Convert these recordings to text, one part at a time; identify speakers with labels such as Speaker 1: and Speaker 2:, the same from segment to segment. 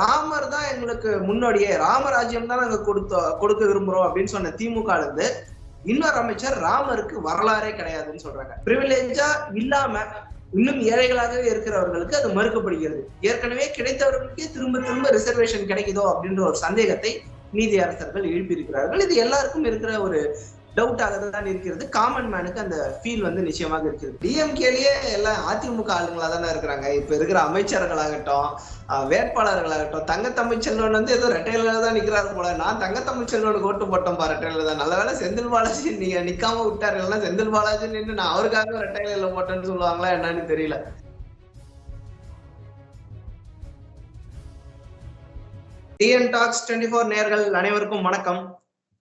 Speaker 1: ராமர் தான் எங்களுக்கு முன்னோடியே. ராமராஜ்யம் தான் நாங்க கொடுத்தோம் கொடுக்க விரும்புறோம் அப்படின்னு சொன்ன திமுக இருந்து இன்னொரு அமைச்சர் ராமருக்கு வரலாறே கிடையாதுன்னு சொல்றாங்க. பிரிவிலேஜா இல்லாம இன்னும் ஏழைகளாகவே இருக்கிறவர்களுக்கு அது மறுக்கப்படுகிறது. ஏற்கனவே கிடைத்தவர்களுக்கே திரும்ப திரும்ப ரிசர்வேஷன் கிடைக்குதோ அப்படின்ற ஒரு சந்தேகத்தை நீதி அரசர்கள் எழுப்பியிருக்கிறார்கள். இது எல்லாருக்கும் இருக்கிற ஒரு டவுட்டாக தான் இருக்கிறது. காமன் மேனுக்கு அந்த ஃபீல் வந்து நிச்சயமாக இருக்கிறது டிஎம்கேலயே எல்லாம் அதிமுக ஆளுங்களா தானே இருக்கிறாங்க. இப்ப இருக்கிற அமைச்சர்களாகட்டும் வேட்பாளர்களாகட்டும் தங்கத்தமிழ் செல்வன் வந்து ஏதோ ரெட்டையில தான் நிக்கிறாரு போல. நான் தங்கத்தமிழ் செல்வனுக்கு ஓட்டு போட்டோம் பா ரெட்டையில தான். நல்ல வேளை செந்தில் பாலாஜி நீங்க நிக்காம விட்டாரு. இல்லைன்னா செந்தில் பாலாஜி நின்று நான் அவருக்காக ரெட்டையில போட்டேன்னு சொல்லுவாங்களா என்னன்னு தெரியல. டிஎன் டாக்ஸ் டுவெண்ட்டி ஃபோர் நேர்கள் அனைவருக்கும் வணக்கம்.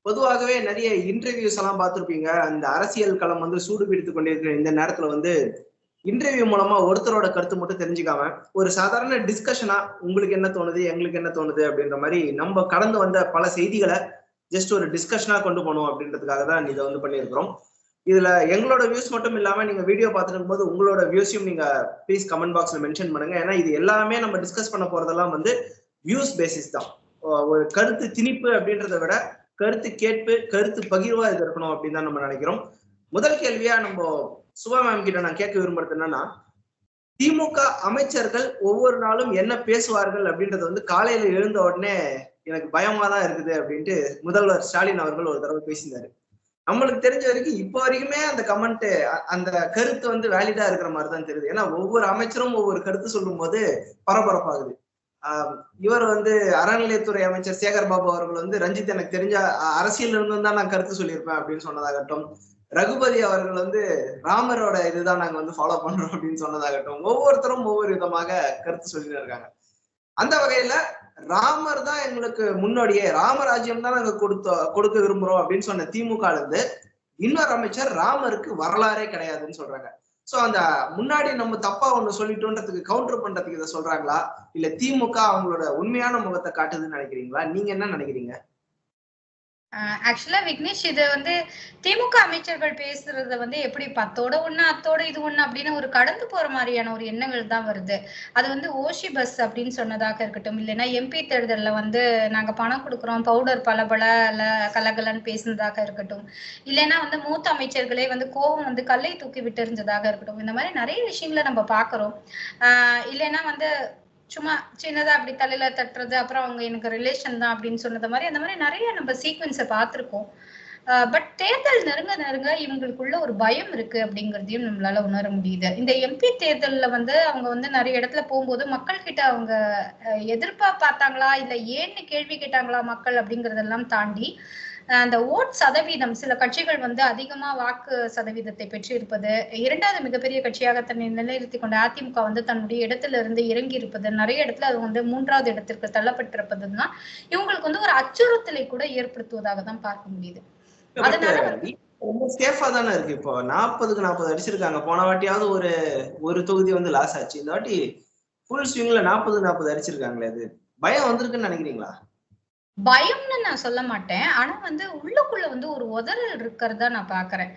Speaker 1: பொதுவாகவே நிறைய இன்டர்வியூஸ் எல்லாம் பார்த்துருப்பீங்க. அந்த அரசியல் களம் வந்து சூடு பிடித்து கொண்டிருக்கிற இந்த நேரத்துல வந்து இன்டர்வியூ மூலமா ஒருத்தரோட கருத்து மட்டும் தெரிஞ்சுக்காம ஒரு சாதாரண டிஸ்கஷனா உங்களுக்கு என்ன தோணுது எங்களுக்கு என்ன தோணுது அப்படின்ற மாதிரி நம்ம கடந்து வந்த பல செய்திகளை ஜஸ்ட் ஒரு டிஸ்கஷனா கொண்டு போகணும் அப்படின்றதுக்காக தான் இதை வந்து பண்ணியிருக்கிறோம். இதுல எங்களோட வியூஸ் மட்டும் இல்லாம நீங்க வீடியோ பார்த்துருக்கும் போது உங்களோட வியூஸையும் நீங்க ப்ளீஸ் கமெண்ட் பாக்ஸ்ல மென்ஷன் பண்ணுங்க. ஏன்னா இது எல்லாமே நம்ம டிஸ்கஸ் பண்ண போறதெல்லாம் வந்து வியூஸ் பேசிஸ் தான். ஒரு கருத்து திணிப்பு அப்படின்றத விட கருத்து கேட்பு கருத்து பகிர்வா இது இருக்கணும் அப்படின்னு தான் நம்ம நினைக்கிறோம். முதல் கேள்வியா நம்ம சுபா மேம் கிட்ட நான் கேட்க விரும்புறது என்னன்னா திமுக அமைச்சர்கள் ஒவ்வொரு நாளும் என்ன பேசுவார்கள் அப்படின்றது வந்து காலையில எழுந்த உடனே எனக்கு பயமா தான் இருக்குது அப்படின்ட்டு முதல்வர் ஸ்டாலின் அவர்கள் ஒரு தடவை பேசியிருந்தாரு நம்மளுக்கு தெரிஞ்ச வரைக்கும் இப்போ வரைக்குமே அந்த கமெண்ட் அந்த கருத்து வந்து வேலிடா இருக்கிற மாதிரி தான் தெரியுது. ஏன்னா ஒவ்வொரு அமைச்சரும் ஒவ்வொரு கருத்து சொல்லும் போது பரபரப்பாகுது. இவர் வந்து அறநிலையத்துறை அமைச்சர் சேகர் பாபு அவர்கள் வந்து ரஞ்சித் எனக்கு தெரிஞ்ச அரசியல் இருந்து தான் நான் கருத்து சொல்லியிருப்பேன் அப்படின்னு சொன்னதாகட்டும். ரகுபதி அவர்கள் வந்து ராமரோட இதுதான் நாங்க வந்து ஃபாலோ பண்றோம் அப்படின்னு சொன்னதாகட்டும். ஒவ்வொருத்தரும் ஒவ்வொரு விதமாக கருத்து சொல்லிட்டு இருக்காங்க. அந்த வகையில ராமர் தான் எங்களுக்கு முன்னோடியே. ராமராஜ்யம் தான் நாங்க கொடுத்த கொடுக்க விரும்புறோம் அப்படின்னு சொன்ன திமுக இருந்து இன்னொரு அமைச்சர் ராமருக்கு வரலாறே கிடையாதுன்னு சொல்றாங்க. சோ அந்த முன்னாடி நம்ம தப்பா ஒண்ணு சொல்லிட்டோன்றதுக்கு கவுண்டர் பண்றதுக்கு இதை சொல்றாங்களா? இல்ல திமுக அவங்களோட உண்மையான முகத்தை காட்டுதுன்னு நினைக்கிறீங்களா? நீங்க என்ன நினைக்கிறீங்க?
Speaker 2: ஆக்சுவலா விக்னேஷ் இது வந்து திமுக அமைச்சர்கள் பேசுறத வந்து எப்படி பத்தோட ஒண்ணு அத்தோட இது ஒண்ணு அப்படின்னு ஒரு கடந்து போற மாதிரியான ஒரு எண்ணங்கள் தான் வருது. அது வந்து ஓஷி பஸ் அப்படின்னு சொன்னதாக இருக்கட்டும். இல்லைன்னா எம்பி தேர்தல்ல வந்து நாங்க பணம் கொடுக்குறோம் பவுடர் பல பல கலகலன்னு பேசினதாக இருக்கட்டும். இல்லைன்னா வந்து மூத்த அமைச்சர்களே வந்து கோபம் வந்து கல்லை தூக்கி விட்டு இருந்ததாக இருக்கட்டும். இந்த மாதிரி நிறைய விஷயங்களை நம்ம பாக்குறோம் ஆஹ் இல்லைன்னா வந்து சும்மா சின்னதா அப்படி தலையில தட்டுறது அப்புறம் அவங்க எனக்கு ரிலேஷன் தான் அப்படின்னு சொன்னது மாதிரி அந்த மாதிரி நிறைய நம்ம சீக்வன்ஸை பார்த்துருக்கோம். பட் தேர்தல் நெருங்க நெருங்க இவங்களுக்குள்ள ஒரு பயம் இருக்கு அப்படிங்கிறதையும் நம்மளால உணர முடியுது. இந்த எம்பி தேர்தல்ல வந்து அவங்க வந்து நிறைய இடத்துல போகும்போது மக்கள் கிட்ட அவங்க எதிர்ப்பா பார்த்தாங்களா இல்ல ஏன்னு கேள்வி கேட்டாங்களா மக்கள் அப்படிங்கறதெல்லாம் தாண்டி அந்த ஓட் சதவீதம் சில கட்சிகள் வந்து அதிகமா வாக்கு சதவீதத்தை பெற்றிருப்பது இரண்டாவது மிகப்பெரிய கட்சியாக தன்னை நிலைநிறுத்திக் கொண்ட அதிமுக வந்து தன்னுடைய இடத்துல இருந்து இறங்கி இருப்பது நிறைய இடத்துல அது வந்து மூன்றாவது இடத்திற்கு தள்ளப்பட்டிருப்பதுன்னா இவங்களுக்கு வந்து ஒரு அச்சுறுத்தலை கூட ஏற்படுத்துவதாக தான் பார்க்க முடியுது. அதனால
Speaker 1: ரொம்ப சேஃபா தானே இருக்கு. இப்போ நாற்பதுக்கு நாற்பது அடிச்சிருக்காங்க. போன வாட்டியாவது ஒரு ஒரு தொகுதி வந்து லாஸ் ஆச்சு. இந்த வாட்டி ஃபுல் ஸ்விங்ல நாற்பது நாற்பது அடிச்சிருக்காங்களே அது. பயம் வந்திருக்குன்னு நினைக்கிறீங்களா?
Speaker 2: பயம்னு நான் சொல்ல மாட்டேன். ஆனா வந்து உள்ளுக்குள்ள வந்து ஒரு உதறல் இருக்கிறதா நான் பாக்குறேன்.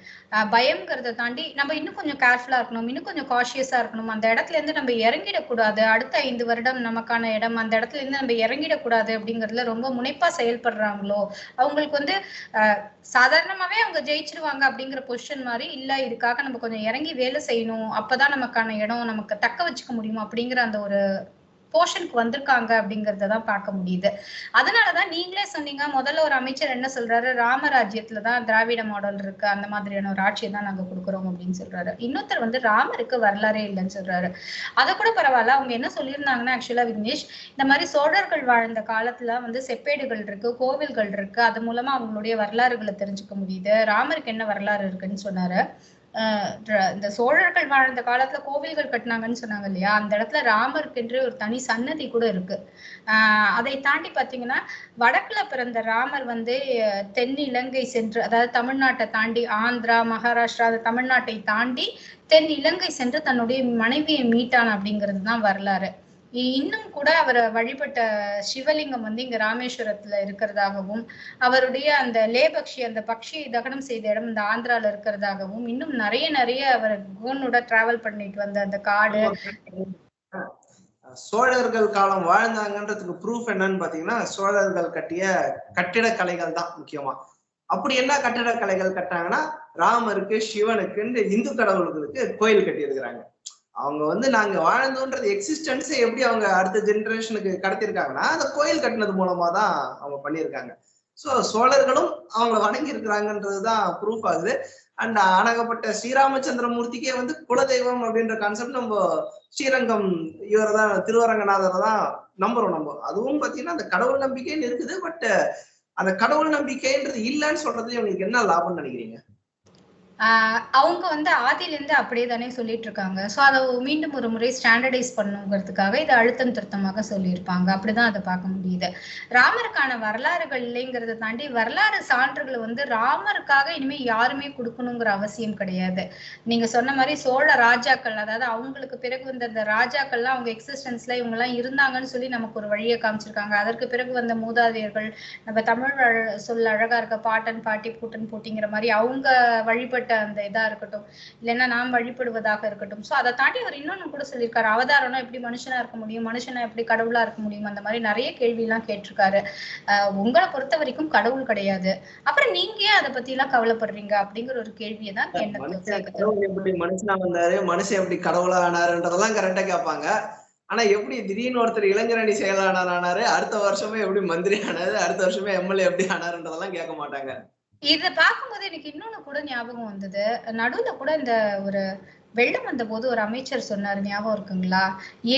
Speaker 2: பயம்ங்கிறத தாண்டி நம்ம இன்னும் கொஞ்சம் கேர்ஃபுல்லா இருக்கணும். இன்னும் கொஞ்சம் காஷியஸா இருக்கணும். அந்த இடத்துல இருந்து நம்ம இறங்கிடக்கூடாது. அடுத்த ஐந்து வருடம் நமக்கான இடம் அந்த இடத்துல இருந்து நம்ம இறங்கிடக்கூடாது அப்படிங்கறதுல ரொம்ப முனைப்பா செயல்படுறாங்களோ? அவங்களுக்கு வந்து சாதாரணமாவே அவங்க ஜெயிச்சிருவாங்க அப்படிங்கிற பொசிஷன் மாதிரி இல்ல இதுக்காக நம்ம கொஞ்சம் இறங்கி வேலை செய்யணும். அப்பதான் நமக்கான இடம் நமக்கு தக்க வச்சுக்க முடியும் அப்படிங்கிற அந்த ஒரு போர்ஷனுக்கு வந்திருக்காங்க அப்படிங்கறத தான் பார்க்க முடியுது. அதனாலதான் நீங்களே சொன்னீங்க முதல்ல ஒரு அமைச்சர் என்ன சொல்றாரு? ராமராஜ்யத்துல தான் திராவிட மாடல் இருக்கு அந்த மாதிரியான ஒரு ஆட்சியை தான் நாங்க கொடுக்குறோம் அப்படின்னு சொல்றாரு. இன்னொருத்தர் வந்து ராமருக்கு வரலாறே இல்லைன்னு சொல்றாரு. அதை கூட பரவாயில்ல அவங்க என்ன சொல்லியிருந்தாங்கன்னா ஆக்சுவலா விக்னேஷ் இந்த மாதிரி சோழர்கள் வாழ்ந்த காலத்துல வந்து செப்பேடுகள் இருக்கு கோவில்கள் இருக்கு அது மூலமா அவங்களுடைய வரலாறுகளை தெரிஞ்சுக்க முடியுது. ராமருக்கு என்ன வரலாறு இருக்குன்னு சொன்னாரு? இந்த சோழர்கள் வாழ்ந்த காலத்துல கோவில்கள் கட்டினாங்கன்னு சொன்னாங்க இல்லையா? அந்த இடத்துல ராமருக்கென்று ஒரு தனி சன்னதி கூட இருக்கு. ஆஹ் அதை தாண்டி பாத்தீங்கன்னா வடக்குல பிறந்த ராமர் வந்து தென் இலங்கை சென்று அதாவது தமிழ்நாட்டை தாண்டி ஆந்திரா மகாராஷ்டிரா தமிழ்நாட்டை தாண்டி தென் இலங்கை சென்று தன்னுடைய மனைவியை மீட்டான் அப்படிங்கிறது தான் வரலாறு. இன்னும் கூட அவர் வழிபட்ட சிவலிங்கம் வந்து இங்க ராமேஸ்வரத்துல இருக்கிறதாகவும் அவருடைய அந்த லேபக்ஷி அந்த பக்ஷியை தகனம் செய்த இடம் இந்த ஆந்திரால இருக்கிறதாகவும் இன்னும் நிறைய நிறைய அவர் கோனோட டிராவல் பண்ணிட்டு வந்த அந்த காடு.
Speaker 1: சோழர்கள் காலம் வாழ்ந்தாங்கன்றதுக்கு ப்ரூஃப் என்னன்னு பாத்தீங்கன்னா சோழர்கள் கட்டிய கட்டிடக்கலைகள் தான் முக்கியமா. அப்படி என்ன கட்டிடக்கலைகள் கட்டாங்கன்னா ராமருக்கு சிவனுக்குன்னு இந்து கடவுள்களுக்கு கோயில் கட்டி இருக்கிறாங்க அவங்க வந்து நாங்க வாழ்ந்தோன்றது எக்ஸிஸ்டன்ஸை எப்படி அவங்க அடுத்த ஜென்ரேஷனுக்கு கடத்திருக்காங்கன்னா அந்த கோயில் கட்டினது மூலமா தான் அவங்க பண்ணியிருக்காங்க. ஸோ சோழர்களும் அவங்கள வணங்கி இருக்கிறாங்கன்றது தான் ப்ரூஃப் ஆகுது. அண்ட் அணகப்பட்ட ஸ்ரீராமச்சந்திரமூர்த்திக்கே வந்து குலதெய்வம் அப்படின்ற கான்செப்ட் நம்ம ஸ்ரீரங்கம் இவரை தான் திருவரங்கநாதரை தான் நம்புறோம் நம்ம. அதுவும் பார்த்தீங்கன்னா அந்த கடவுள் நம்பிக்கைன்னு இருக்குது பட் அந்த கடவுள் நம்பிக்கைன்றது இல்லைன்னு சொல்றது இவங்களுக்கு என்ன லாபம்னு நினைக்கிறீங்க?
Speaker 2: அவங்க வந்து ஆதியிலேருந்து அப்படியே தானே சொல்லிட்டு இருக்காங்க ஸோ அதை மீண்டும் ஒரு முறை ஸ்டாண்டர்டைஸ் பண்ணுங்கிறதுக்காக இதை அழுத்தம் திருத்தமாக சொல்லியிருப்பாங்க. அப்படிதான் அதை பார்க்க முடியுது. ராமருக்கான வரலாறுகள் இல்லைங்கிறத தாண்டி வரலாறு சான்றுகளை வந்து ராமருக்காக இனிமே யாருமே கொடுக்கணுங்கிற அவசியம் கிடையாது. நீங்க சொன்ன மாதிரி சோழ ராஜாக்கள் அதாவது அவங்களுக்கு பிறகு வந்த அந்த ராஜாக்கள்லாம் அவங்க எக்ஸிஸ்டன்ஸ்ல இவங்க எல்லாம் இருந்தாங்கன்னு சொல்லி நமக்கு ஒரு வழியை காமிச்சிருக்காங்க. அதற்கு பிறகு வந்த மூதாதையர்கள் நம்ம தமிழ் வழ- சொல்ல அழகா இருக்க பாட்டன் பாட்டி பூட்டன் போட்டிங்கிற மாதிரி அவங்க வழிபட்டு அந்த இதா இருக்கட்டும் இல்லைன்னா நாம் வழிபடுவதாக இருக்கட்டும். சோ அதை தாண்டி அவர் இன்னொன்னு கூட சொல்லியிருக்காரு. அவதாரம்னா எப்படி மனுஷனா இருக்க முடியும்? மனுஷனா எப்படி கடவுளா இருக்க முடியும்? அந்த மாதிரி நிறைய கேள்வி எல்லாம் கேட்டிருக்காரு. ஆஹ் உங்களை பொறுத்த வரைக்கும் கடவுள் கிடையாது. அப்புறம் நீங்க ஏன் அதை பத்தி எல்லாம் கவலைப்படுறீங்க? அப்படிங்கிற ஒரு கேள்வியை தான்
Speaker 1: எப்படி மனுஷனா வந்தாரு? மனுஷன் எப்படி கடவுளா ஆனாருன்றதெல்லாம் கரெக்டா கேட்பாங்க. ஆனா எப்படி திடீர்னு ஒருத்தர் இளைஞரணி செயலாளர் ஆனாரு? அடுத்த வருஷமே எப்படி மந்திரி ஆனாரு? அடுத்த வருஷமே எம்எல்ஏ எப்படி ஆனாருன்றதெல்லாம் கேட்க மாட்டாங்க.
Speaker 2: இத பார்க்கும்போது எனக்கு இன்னொன்னு கூட ஞாபகம் வந்தது. நடுவுல கூட இந்த ஒரு வெள்ளம் வந்த போது ஒரு அமைச்சர் சொன்னாரு ஞாபகம் இருக்குங்களா?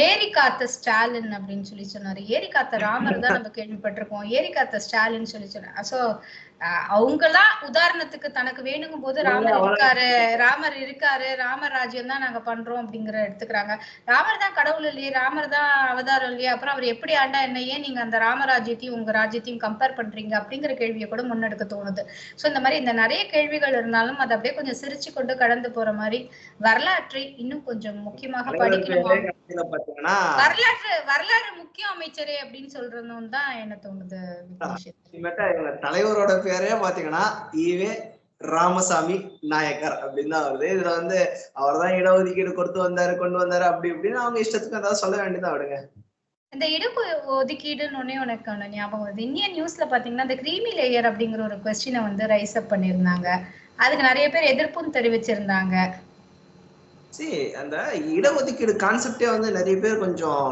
Speaker 2: ஏரி காத்த ஸ்டாலின் அப்படின்னு சொல்லி சொன்னாரு. ஏரி காத்த ராமர் தான் நம்ம கேள்விப்பட்டிருக்கோம் ஏரி காத்த ஸ்டாலின் சொல்லி சொன்னார். சோ அவங்கெல்லாம் உதாரணத்துக்கு தனக்கு வேணுங்கும் போது ராமர் இருக்காரு ராமர் இருக்காரு ராமர் ராஜ்யம் தான் நாங்க பண்றோம் அப்படிங்கிற எடுத்துக்கிறாங்க. ராமர் தான் கடவுள் இல்லையே ராமர் தான் அவதாரம் இல்லையே அப்புறம் அவர் எப்படி ஆண்டா என்ன ஏன் நீங்க அந்த ராமராஜ்யத்தையும் உங்க ராஜ்யத்தையும் கம்பேர் பண்றீங்க அப்படிங்கிற கேள்வியை கூட முன்னெடுக்க தோணுது. சோ இந்த மாதிரி இந்த நிறைய கேள்விகள் இருந்தாலும் அதை அப்படியே கொஞ்சம் சிரிச்சு கொண்டு கடந்து போற மாதிரி வரலாற்றை இன்னும் கொஞ்சம் முக்கியமாக படிக்கணுமா? வரலாற்று வரலாறு முக்கிய அமைச்சரே அப்படின்னு சொல்றதும் தான் என்ன தோணுது
Speaker 1: தலைவரோட பேரே பாத்தீங்கன்னா ஈவே ராமசாமி நாயக்கர் அப்படின்னு தான் வருது. இதுல வந்து அவர்தான் இடஒதுக்கீடு கொடுத்து வந்தாரு கொண்டு வந்தாரு அப்படி இப்படின்னு அவங்க இஷ்டத்துக்கு ஏதாவது சொல்ல வேண்டியதா விடுங்க
Speaker 2: இந்த இடக்கு ஒதுக்கீடுன்னு உனக்கு ஒண்ணு ஞாபகம் வருது? இந்தியன் நியூஸ்ல பாத்தீங்கன்னா இந்த கிரீமி லேயர் அப்படிங்கிற ஒரு கொஸ்டினை வந்து ரைஸ் அப் பண்ணியிருந்தாங்க. அதுக்கு நிறைய பேர் எதிர்ப்பும் தெரிவிச்சிருந்தாங்க.
Speaker 1: சரி அந்த இடஒதுக்கீடு கான்செப்டே வந்து நிறைய பேர் கொஞ்சம்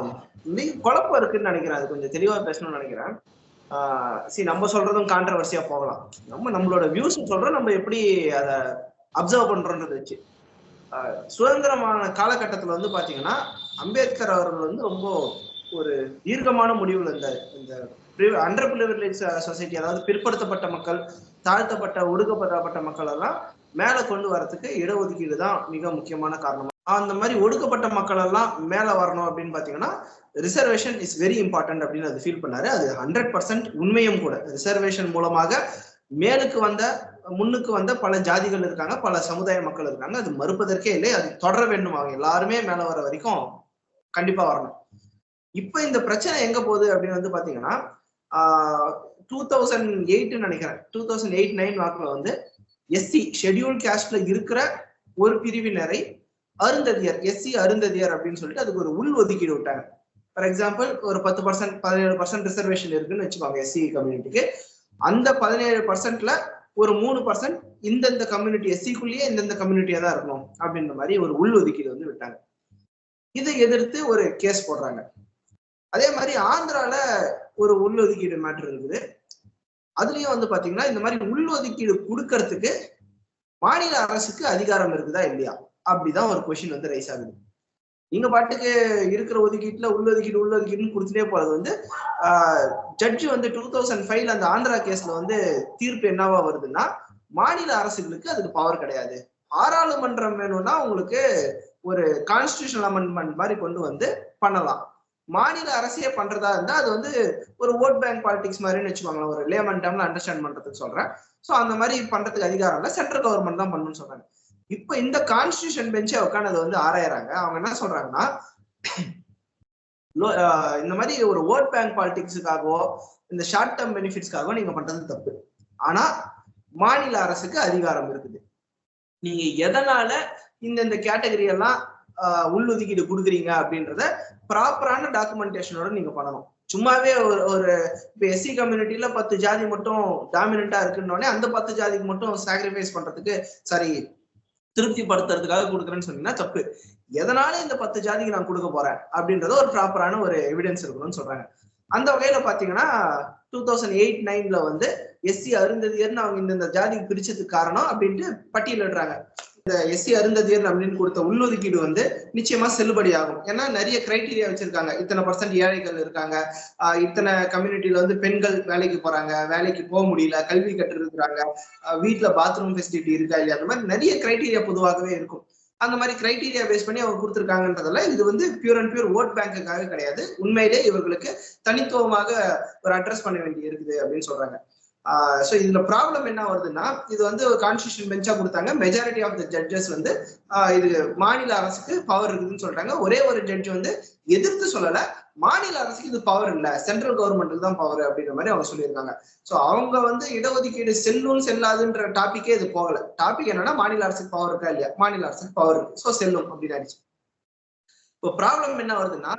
Speaker 1: குழப்பம் இருக்குன்னு நினைக்கிறேன். அது கொஞ்சம் தெளிவா பேசணும்னு நினைக்கிறேன். சரி நம்ம சொல்றதும் கான்ட்ரவர்சியா போகலாம். நம்ம நம்மளோட வியூஸ் சொல்றோம் நம்ம எப்படி அதை அப்சர்வ் பண்றோன்றது வச்சு. சுதந்திரமான காலகட்டத்துல வந்து பாத்தீங்கன்னா அம்பேத்கர் அவர்கள் வந்து ரொம்ப ஒரு தீர்க்கமான முடிவுல இருந்தார். இந்த அண்டர் பிரிவிலேஜ் சொசைட்டி அதாவது பிற்படுத்தப்பட்ட மக்கள் தாழ்த்தப்பட்ட ஒடுக்கப்படப்பட்ட மக்கள் எல்லாம் மேல கொண்டு வரதுக்கு இடஒதுக்கீடு தான் மிக முக்கியமான காரணம் அந்த மாதிரி ஒடுக்கப்பட்ட மக்கள் எல்லாம் மேல வரணும் அப்படின்னு பாத்தீங்கன்னா ரிசர்வேஷன் இஸ் வெரி இம்பார்ட்டன்ட் அப்படின்னு அது ஃபீல் பண்ணாரு. அது ஹண்ட்ரட் பர்சன்ட் உண்மையும் கூட. ரிசர்வேஷன் மூலமாக மேலுக்கு வந்த முன்னுக்கு வந்த பல ஜாதிகள் இருக்காங்க பல சமுதாய மக்கள் இருக்காங்க. அது மறுப்பதற்கே இல்லை அது தொடர வேண்டும். அவங்க எல்லாருமே மேல வர வரைக்கும் கண்டிப்பா வரணும். இப்ப இந்த பிரச்சனை எங்க போகுது அப்படின்னு வந்து பாத்தீங்கன்னா டூ தௌசண்ட் எயிட்னு நினைக்கிறேன். டூ தௌசண்ட் எயிட் நைன் வாக்குல வந்து எஸ்சி ஷெட்யூல் கேஸ்ட்ல இருக்கிற ஒரு பிரிவினரை அருந்ததியர் எஸ்சி அருந்ததியர் அப்படின்னு சொல்லிட்டு அதுக்கு ஒரு உள் ஒதுக்கீடு விட்டாங்க. ஃபார் எக்ஸாம்பிள் ஒரு பத்து பர்சன்ட் பதினேழு பர்சன்ட் ரிசர்வேஷன் இருக்குன்னு வச்சுக்கோங்க எஸ்சி கம்யூனிட்டிக்கு அந்த பதினேழு பர்சன்ட்ல ஒரு மூணு பர்சன்ட் இந்தந்த கம்யூனிட்டி எஸ்சிக்குள்ளேயே இந்தந்த கம்யூனிட்டியா தான் இருக்கணும் அப்படின்ற மாதிரி ஒரு உள் ஒதுக்கீடு வந்து விட்டாங்க. இதை எதிர்த்து ஒரு கேஸ் போடுறாங்க. அதே மாதிரி ஆந்திரால ஒரு உள் ஒதுக்கீடு மேட்ரு இருக்குது. அதுலயும் வந்து பாத்தீங்கன்னா இந்த மாதிரி உள் ஒதுக்கீடு கொடுக்கறதுக்கு மாநில அரசுக்கு அதிகாரம் இருக்குதா இல்லையா? அப்படிதான் ஒரு கொஷின் வந்து ரைஸ் ஆகுது. நீங்க பாட்டுக்கு இருக்கிற ஒதுக்கீட்டுல உள்ளொதுக்கீடு உள்ளொதுக்கீடுன்னு கொடுத்துட்டே போறது வந்து ஜட்ஜி வந்து டூ தௌசண்ட் ஃபைவ்ல அந்த ஆந்திரா கேஸ்ல வந்து தீர்ப்பு என்னவா வருதுன்னா மாநில அரசுகளுக்கு அதுக்கு பவர் கிடையாது. பாராளுமன்றம் வேணும்னா உங்களுக்கு ஒரு கான்ஸ்டியூஷனல் அமெண்ட்மெண்ட் மாதிரி கொண்டு வந்து பண்ணலாம். மாநில அரசே பண்றதா இருந்தா அது வந்து ஒரு ஓட் பேங்க் பாலிடிக்ஸ் மாதிரின்னு வச்சுக்கோங்களேன். ஒரு லேமன் டேம்ல அண்டர்ஸ்டாண்ட் பண்றதுக்கு சொல்றேன். ஸோ அந்த மாதிரி பண்றதுக்கு அதிகாரம் இல்லை சென்ட்ரல் கவர்மெண்ட் தான் பண்ணணும்னு சொல்றாங்க. இப்ப இந்த கான்ஸ்டியூஷன் பெஞ்சை உட்காந்து வந்து ஆராயறாங்க. அவங்க என்ன சொல்றாங்கன்னா இந்த மாதிரி ஒரு ஓட் பேங்க் பாலிடிக்ஸுக்காகவோ இந்த ஷார்ட் டேர்ம் பெனிஃபிட்ஸ்க்காகவோ நீங்க பண்றது தப்பு. ஆனா மாநில அரசுக்கு அதிகாரம் இருக்குது. நீங்க எதனால இந்த இந்த கேட்டகரி எல்லாம் கொடுக்குறீங்க அப்படின்றத ப்ராப்பரான டாக்குமெண்டேஷனோட நீங்க பண்ணணும். சும்மாவே ஒரு ஒரு இப்ப எஸ்சி கம்யூனிட்டியில பத்து ஜாதி மட்டும் டாமினண்டா இருக்குன்னொடனே அந்த பத்து ஜாதிக்கு மட்டும் சாக்ரிஃபைஸ் பண்றதுக்கு சாரி திருப்திப்படுத்துறதுக்காக கொடுக்குறேன்னு சொன்னீங்கன்னா தப்பு. எதனால இந்த பத்து ஜாதிக்கு நான் கொடுக்க போறேன்? அப்படின்றது ஒரு ப்ராப்பரான ஒரு எவிடன்ஸ் இருக்கணும்னு சொல்றாங்க. அந்த வகையில பாத்தீங்கன்னா டூ தௌசண்ட் எயிட் நைன்ல வந்து எஸ்சி அருந்ததியர்னு அவங்க இந்த ஜாதிக்கு பிரிச்சதுக்கு காரணம் அப்படின்ட்டு பட்டியலிடுறாங்க. இந்த எஸ்சி அருந்ததியர் அப்படின்னு கொடுத்த உள்ளொதுக்கீடு வந்து நிச்சயமா செல்லுபடி ஆகும் ஏன்னா நிறைய கிரைட்டீரியா வச்சிருக்காங்க. இத்தனை பர்சன்ட் ஏழைகள் இருக்காங்க. இத்தனை கம்யூனிட்டில வந்து பெண்கள் வேலைக்கு போறாங்க. வேலைக்கு போக முடியல. கல்வி கற்று இருக்கிறாங்க வீட்டுல பாத்ரூம் ஃபெசிலிட்டி இருக்கா இல்லையா? அந்த மாதிரி நிறைய கிரைட்டீரியா பொதுவாகவே இருக்கும். அந்த மாதிரி கிரைட்டீரியா பேஸ் பண்ணி அவங்க கொடுத்துருக்காங்கன்றதுல இது வந்து பியூர் அண்ட் பியூர் ஓட் பேங்குக்காக கிடையாது. உண்மையிலே இவர்களுக்கு தனித்துவமாக ஒரு அட்ரஸ் பண்ண வேண்டி இருக்குது அப்படின்னு சொல்றாங்க. ஸோ இதுல ப்ராப்ளம் என்ன வருதுன்னா இது வந்து ஒரு கான்ஸ்டியூஷன் பெஞ்சா கொடுத்தாங்க. மெஜாரிட்டி ஆஃப் த ஜட்ஜஸ் வந்து இது மாநில அரசுக்கு பவர் இருக்குதுன்னு சொல்றாங்க. ஒரே ஒரு ஜட்ஜ் வந்து எதிர்த்து சொல்லல. மாநில அரசுக்கு இது பவர் இல்ல. சென்ட்ரல் கவர்மெண்ட்டுக்கு தான் பவர் அப்படின்ற மாதிரி அவங்க சொல்லியிருக்காங்க. ஸோ அவங்க வந்து இடஒதுக்கீடு செல்லும் செல்லாதுன்ற டாபிக்கே இது போகல. டாபிக் என்னன்னா மாநில அரசுக்கு பவர் இருக்கா இல்லையா? மாநில அரசுக்கு பவர் இருக்கு. ஸோ செல்லும் அப்படின்னு ஆயிடுச்சு. இப்போ ப்ராப்ளம் என்ன வருதுன்னா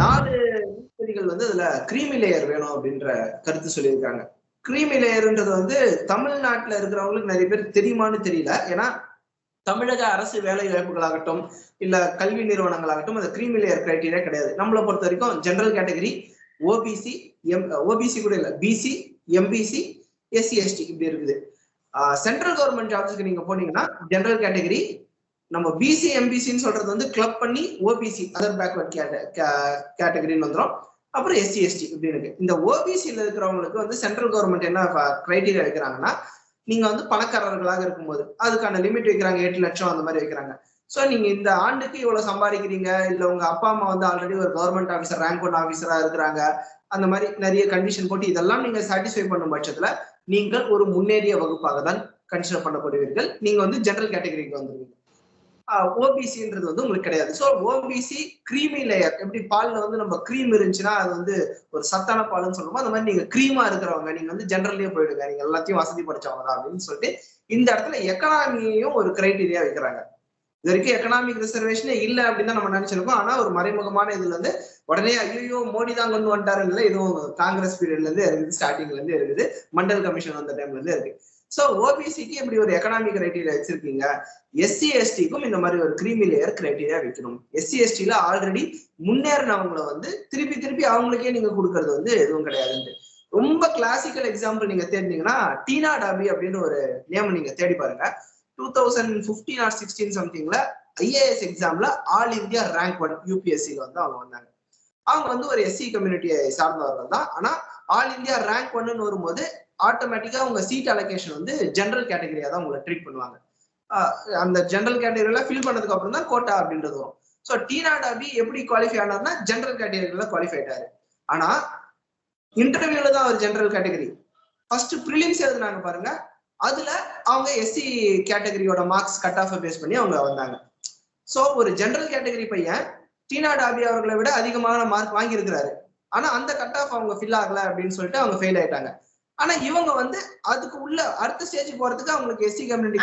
Speaker 1: நாலு நீதிபதிகள் வந்து அதுல கிரீமி லேயர் வேணும் அப்படின்ற கருத்து சொல்லியிருக்காங்க. கிரீமி லேயர்ன்றது வந்து தமிழ்நாட்டில் இருக்கிறவங்களுக்கு நிறைய பேர் தெரியுமான்னு தெரியல. ஏன்னா தமிழக அரசு வேலை வாய்ப்புகளாகட்டும் இல்ல கல்வி நிறுவனங்களாகட்டும் அந்த கிரீமி லேயர் கிரைட்டீரியா கிடையாது. நம்மளை பொறுத்த வரைக்கும் general category OBC M OBC கூட இல்ல பிசி எம்பிசி எஸ்சி எஸ்டி இப்படி இருக்குது. சென்ட்ரல் கவர்மெண்ட் ஜாப்ஸ்க்கு நீங்க போனீங்கன்னா ஜென்ரல் கேட்டகரி நம்ம பிசி எம்பிசின்னு சொல்றது வந்து கிளப் பண்ணி ஓபிசி அதர் பேக்வர்ட் கேட்டகரின்னு வந்துடும் அப்புறம் எஸ்சி எஸ்டி இப்படி இருக்கு. இந்த ஓபிசியில் இருக்கிறவங்களுக்கு வந்து சென்ட்ரல் கவர்மெண்ட் என்ன கிரைட்டீரியா வைக்கிறாங்கன்னா நீங்க வந்து பணக்காரர்களாக இருக்கும்போது அதுக்கான லிமிட் வைக்கிறாங்க எட்டு லட்சம் அந்த மாதிரி வைக்கிறாங்க. ஸோ நீங்க இந்த ஆண்டுக்கு இவ்வளவு சம்பாதிக்கிறீங்க இல்ல உங்க அப்பா அம்மா வந்து ஆல்ரெடி ஒரு கவர்மெண்ட் ஆஃபீஸர் ரேங்க் ஒன் ஆஃபீஸரா இருக்கிறாங்க அந்த மாதிரி நிறைய கண்டிஷன் போட்டு இதெல்லாம் நீங்க சாட்டிஸ்ஃபை பண்ணும் பட்சத்துல நீங்கள் ஒரு முன்னேறிய வகுப்பாக தான் கன்சிடர் பண்ணப்படுவீர்கள் நீங்க வந்து ஜெனரல் கேட்டகரிக்கு வந்துருவீங்க. ஓபிசின்றது வந்து உங்களுக்கு கிடையாது. ஸோ ஓபிசி கிரீமி லேயர் எப்படி பால்ல வந்து நம்ம க்ரீம் இருந்துச்சுன்னா அது வந்து ஒரு சத்தான பால்னு சொல்லுவோம். அந்த மாதிரி நீங்க க்ரீமா இருக்கிறவங்க நீங்க வந்து ஜெனரல்லே போயிடுங்க. நீங்க எல்லாத்தையும் வசதி படிச்சவங்க தான் அப்படின்னு சொல்லிட்டு இந்த இடத்துல எக்கனாமியையும் ஒரு கிரைட்டீரியா வைக்கிறாங்க. இது வரைக்கும் எக்கனாமிக் ரிசர்வேஷனே இல்லை அப்படின்னு தான் நம்ம நினைச்சிருக்கோம். ஆனா ஒரு மறைமுகமான இதுல இருந்து உடனே ஐயோ மோடி தான் கொண்டு வந்துட்டாருன்னு இதுவும் காங்கிரஸ் பீரியட்ல இருந்து இருக்குது ஸ்டார்டிங்ல இருந்து இருக்குது மண்டல் கமிஷன் வந்த டைம்ல இருந்து இருக்கு. ஸோ ஓபிசிக்கு இப்படி ஒரு எக்கனாமிக் கிரைட்டீரியா வச்சிருக்கீங்க. எஸ்சி எஸ்டிக்கும் இந்த மாதிரி ஒரு கிரீமி லேயர் கிரைட்டீரியா வைக்கணும். எஸ்சி எஸ்டில ஆல்ரெடி முன்னேறினவங்களை வந்து திருப்பி திருப்பி அவங்களுக்கே நீங்க கொடுக்கறது வந்து எதுவும் கிடையாதுன்ட்டு. ரொம்ப கிளாசிக்கல் எக்ஸாம்பிள் நீங்க தேடினீங்கன்னா டீனா டாபி அப்படின்னு ஒரு நேம் நீங்க தேடி பாருங்க. Two thousand fifteen or sixteen சம்திங்ல IAS எக்ஸாம்ல ஆல் இந்தியா ரேங்க் ஒன் யூபிஎஸ்சியில வந்து அவங்க வந்தாங்க. அவங்க வந்து ஒரு எஸ்சி கம்யூனிட்டியை சார்ந்தவர்கள் தான். ஆனா ஆல் இந்தியா ரேங்க் ஒன்னு வரும்போது ஆட்டோமேட்டிக்கா உங்க சீட் அலோகேஷன் வந்து ஜென்ரல் கேட்டகரியா தான் உங்களை ட்ரீட் பண்ணுவாங்க. அந்த ஜென்ரல் கேட்டகரியில ஃபில் பண்ணதுக்கு அப்புறம் தான் கோட்டா அப்படின்றது வரும். ஸோ டீனா டாபி எப்படி குவாலிஃபை ஆனார்னா ஜென்ரல் கேட்டகரியில குவாலிஃபை ஆயிட்டாரு. ஆனா இன்டர்வியூல தான் அவர் ஜென்ரல் கேட்டகரி ஃபர்ஸ்ட் ப்ரிலிம்ஸ் எழுதுனாங்க பாருங்க. அதுல அவங்க எஸ்சி கேட்டகரியோட மார்க்ஸ் கட் ஆஃப் பேஸ் பண்ணி அவங்க வந்தாங்க. ஸோ ஒரு ஜென்ரல் கேட்டகரி பையன் டீனா டாபி அவர்களை விட அதிகமான மார்க் வாங்கியிருக்கிறாரு. ஆனா அந்த கட் ஆஃப் அவங்க ஃபில் ஆகல அப்படின்னு சொல்லிட்டு அவங்க ஃபெயில் ஆயிட்டாங்க. ஆனா இவங்க வந்து அதுக்கு உள்ள அடுத்த ஸ்டேஜ் போறதுக்கு அவங்களுக்கு எஸ்சி கம்யூனிட்டி